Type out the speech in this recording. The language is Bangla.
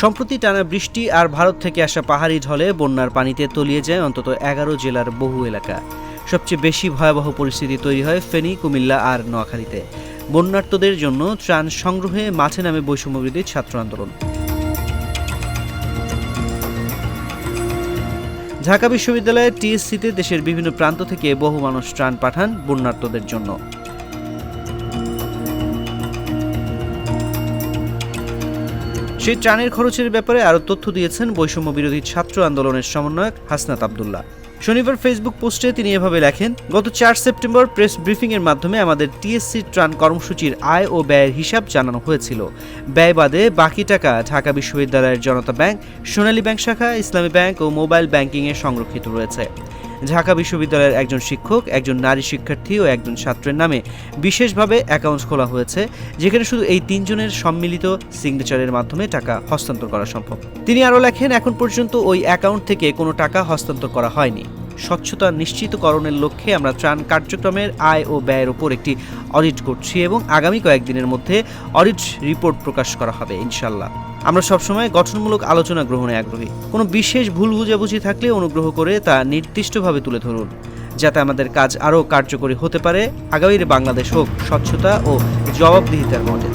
সম্প্রতি টানা বৃষ্টি আর ভারত থেকে আসা পাহাড়ি ঢলে বন্যার পানিতে তলিয়ে যায় অন্তত এগারো জেলার বহু এলাকা। সবচেয়ে বেশি ভয়াবহ পরিস্থিতি তৈরি হয় ফেনী, কুমিল্লা আর নোয়াখালীতে। বন্যার্তদের জন্য ত্রাণ সংগ্রহে মাঠে নামে বৈষম্যবিরোধী ছাত্র আন্দোলন। ঢাকা বিশ্ববিদ্যালয়ের টিএসসিতে দেশের বিভিন্ন প্রান্ত থেকে বহু মানুষ ত্রাণ পাঠান বন্যার্তদের জন্য। সেই ত্রাণের খরচের ব্যাপারে আরও তথ্য দিয়েছেন বৈষম্য বিরোধী ছাত্র আন্দোলনের সমন্বয়ক হাসনাত আবদুল্লাহ। শনিবার ফেসবুক পোস্টে তিনি এভাবে লেখেন, গত চার সেপ্টেম্বর প্রেস ব্রিফিংয়ের মাধ্যমে আমাদের টিএসসি ত্রাণ কর্মসূচির আয় ও ব্যয়ের হিসাব জানানো হয়েছিল। ব্যয় বাদে বাকি টাকা ঢাকা বিশ্ববিদ্যালয়ের জনতা ব্যাংক, সোনালী ব্যাংক শাখা, ইসলামী ব্যাংক ও মোবাইল ব্যাংকিংয়ে সংরক্ষিত রয়েছে। ঢাকা বিশ্ববিদ্যালয়ের একজন শিক্ষক, একজন নারী শিক্ষার্থী ও একজন ছাত্রের নামে বিশেষভাবে অ্যাকাউন্ট খোলা হয়েছে, যেখানে শুধু এই তিনজনের সম্মিলিত সিগনেচারের মাধ্যমে টাকা হস্তান্তর করা সম্ভব। তিনি আরও লেখেন, এখন পর্যন্ত ওই অ্যাকাউন্ট থেকে কোনো টাকা হস্তান্তর করা হয়নি। স্বচ্ছতা নিশ্চিতকরণের লক্ষ্যে আমরা ত্রাণ কার্যক্রমের আয় ও ব্যয়ের ওপর একটি অডিট করছি এবং আগামী কয়েকদিনের মধ্যে অডিট রিপোর্ট প্রকাশ করা হবে ইনশাল্লাহ আমরা সবসময় গঠনমূলক আলোচনা গ্রহণে আগ্রহী। কোনো বিশেষ ভুল বুঝাবুঝি থাকলে অনুগ্রহ করে তা নির্দিষ্টভাবে তুলে ধরুন, যাতে আমাদের কাজ আরও কার্যকরী হতে পারে। আগামীর বাংলাদেশ হোক স্বচ্ছতা ও জবাবদিহিতার মডেল।